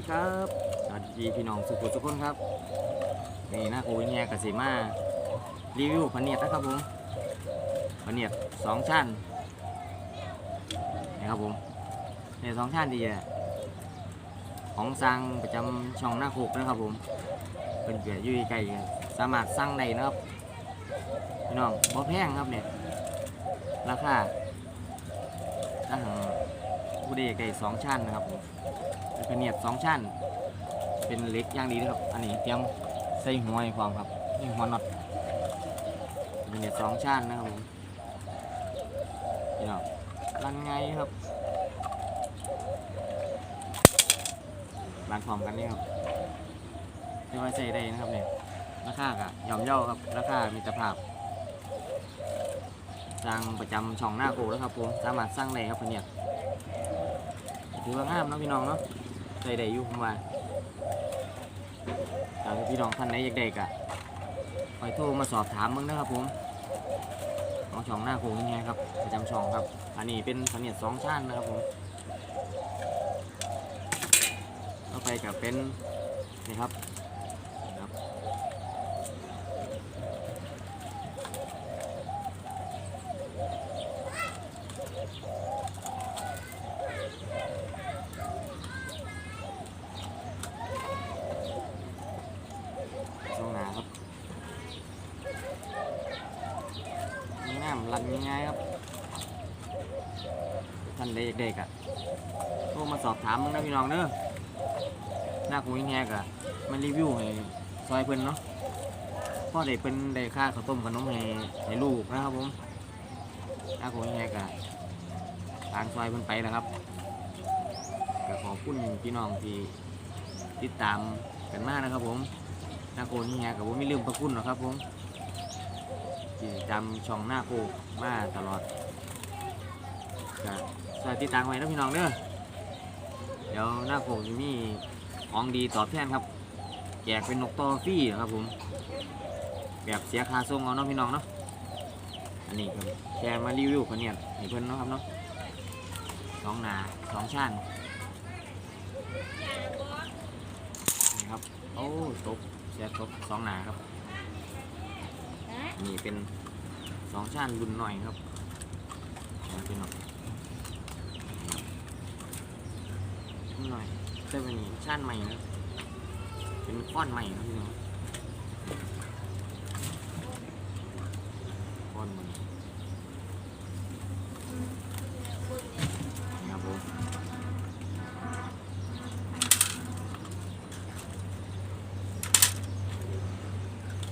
ดีครับสวัสดีพี่น้องสุขุทุกคนครับนี่นะโอ้ยเนี่ยกสิมารีวิวพเนียดนะครับผมพเนียดสองชั้นนะครับผมเนี่ยสองชั้นดีอะของสั่งประจำช่องหน้าโคกนะครับผมเป็นเกียอยู่ใกล้กันสามารถสั่งได้นะครับพี่น้องบ่แพงครับเนี่ยราคาถ้าหากผู้ใดอยากได้สองชั้นนะครับผม เป็นพะเนียดสองชั้น เป็นเหล็กอย่างดีนะครับ อันนี้เตรียมใส่หัวให้ความครับนี่หัวน็อตเป็นเนียดสองชั้นนะครับผมนี่เนาะรันไงครับรันพร้อมกันนี่ครับเรียกว่าใส่ได้นะครับเนี่ยราคากะย่อมเย่าครับ ราคามิตรภาพสั่งประจำช่องหน้าโกนะครับผม สามารถสั่งได้ครับพะเนียถือว่างามเนาะพี่น้องเนาะ ใส่ได้อยู่ผมว่าถ้าพี่น้องท่านไหนอยากได้ก็คอยโทรมาสอบถามมึงนะครับผมของช่องหน้าโคงยังไงครับประจำช่องครับ อันนี้เป็นสเนียดสองชั้นนะครับผมต่อไปกับเป็นนี่ครับนี่ครับ ช่วงหนาครับ นี่น้ำรันง่ายๆครับท่านเด็กๆอะโทรมาสอบถามมึงนะพี่น้องเด้อหน้าคุยแงกอะมันรีวิวให้ซอยเพิ่นเนาะพ่อได้เพิ่นได้ค่าข้าวต้มขนมให้ให้ลูกนะครับผมหน้าคุยแงกอะทางซอยเพิ่นไปนะครับก็ขอบคุณพี่น้องที่ติดตามกันมากนะครับผมนาโกนี่ฮะกับผมไม่ลืมพระคุณหรอกครับผม ที่จำช่องหน้าโกมาตลอดก็สวัสดีตามไว้นะพี่น้องเด้อเดี๋ยวหน้าโกจะมีของดีตอบแทนครับ แจกเป็นนกตอฟรี่ครับผม แบบเสียคาส่งเอาเนาะพี่น้องเนาะอันนี้ครับแชร์มารีวิวคนเนี่ยให้เพื่อนเนาะครับเนาะสองหนาสองชั้นนี่ครับโอ้ตกแชร์ครบสองหนาครับ นี่เป็นสองชั้นรุ่นหน่อยครับเป็นหน่อยหน่อยแต่เป็นชั้นใหม่นะเป็นก้อนใหม่ครับพี่น้องก้อนใหม่ครับผม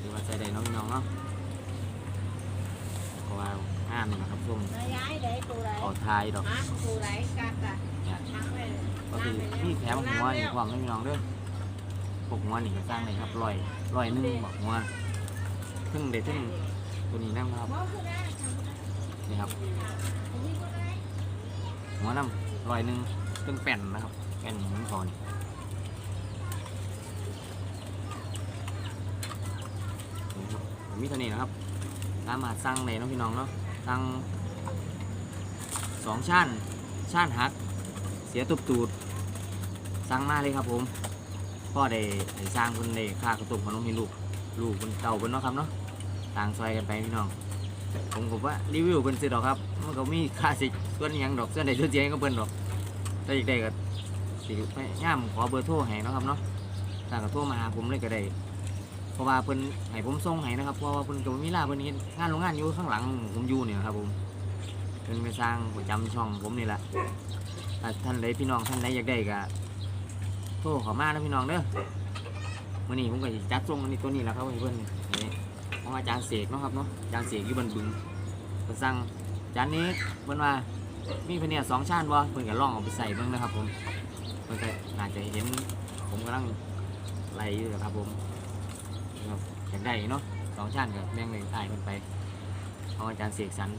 ถือว่าใจได้น้องพี่น้องเนาะ ว่างานนี่นะครับช่วงย้ายได้ตัวไรต่อทายดอกฮะตัวไรกัดอะเนี่ยทั้งเลยก็คือนี่แถมหัวนี่ความไม่มีน้องเด้อพวกหัวนี่ก็สร้างเลยครับร้อยร้อยหนึงบอกหัวทึ่งเด็ดทึ่งตัวนี้นะครับนี่ครับหัวน้ำร้อยหนึ่งตึ้งแป่นนะครับแป่นหมุนคอนี่นี่ครับผมมีเท่านี้นะครับ สามารถสั่งเลยเนาะพี่น้องเนาะสั่งสองชั้นชั้นหัก เสียตุบตูดสั่งมาเลยครับผมพ่อได้สร้างคนได้ค่ากระตุกขนมให้ลูกลูกคนเก่าคนเนาะครับเนาะต่างซอยกันไปพี่น้อง ผมก็ว่ารีวิวเป็นสิดอกครับมันก็มีค่าสิส่วนยังดอกส่วนใดส่วนเสียก็เพิ่นดอกถ้าอยากได้ก็สิไปย่ามขอเบอร์โทรให้เนาะครับเนาะถ้าก็โทรมาหาผมเลยก็ได้ เพราะว่าเพิ่นให้ผมส่งให้นะครับเพราะว่าเพิ่นก็บ่มีเวลาเพิ่นเฮ็ดงานโรงงานอยู่ข้างหลังผมอยู่เนี่ยครับผมเพิ่นไปสร้างประจำช่องผมนี่แหละถ้าท่านใดพี่น้องท่านใดอยากได้ก็โทรเข้ามานะพี่น้องเด้อมื้อนี้ผมก็สิจัดส่งอันนี้ตัวนี้แหละครับให้เพิ่นนี่ของอาจารย์เสกเนาะครับเนาะอาจารย์เสกอยู่บนบึงเพิ่นสั่งจานนี้เพิ่นว่ามีพะเนียสองชั้นบ่เพิ่นก็ลองเอาไปใส่เบิ่งนะครับผมเพิ่นก็น่าจะเห็นผมกำลังไล่อยู่นะครับผม ครับอยากได้เนาะสองชั้นก็แบ่งเลยถ่ายเพิ่นไปเอาอาจารย์เสกสรร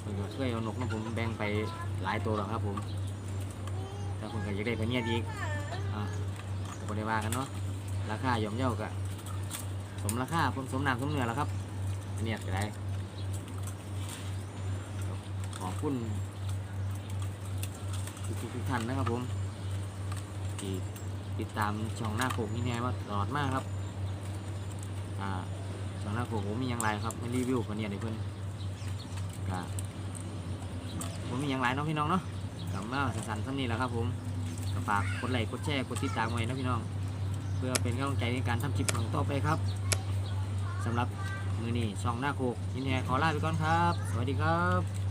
เพิ่นก็ช่วยเอานกของผมแบ่งไปหลายตัวแล้วครับผมถ้าเพิ่นก็อยากได้พะเนียดอีกอ่าก็ได้ว่ากันเนาะราคาย่อมเยาก็สมราคาเพิ่นสมน้ำสมเนื้อแล้วครับพเนียดก็ได้ขอบคุณทุกๆท่านนะครับผมที่ติดตามช่องหน้าโขกนี่แน่ว่าตลอดมากครับ อ่าช่องหน้าโขผมมีอยังไรครับไม่รีวิวคนเนี้ยเดี๋ยวเพื่อนก็ผมมีอยังไรเนาะพี่น้องเนาะกลับมาสั้นๆสั้นนี้แหละครับผมก็ฝากกดไลค์กดแชร์กดติดตามไว้นะพี่น้อง เพื่อเป็นกำลังใจในการทำคลิปของต่อไปครับสำหรับมือนี้ช่องหน้าโขกยินดีขอลาไปก่อนครับ สวัสดีครับ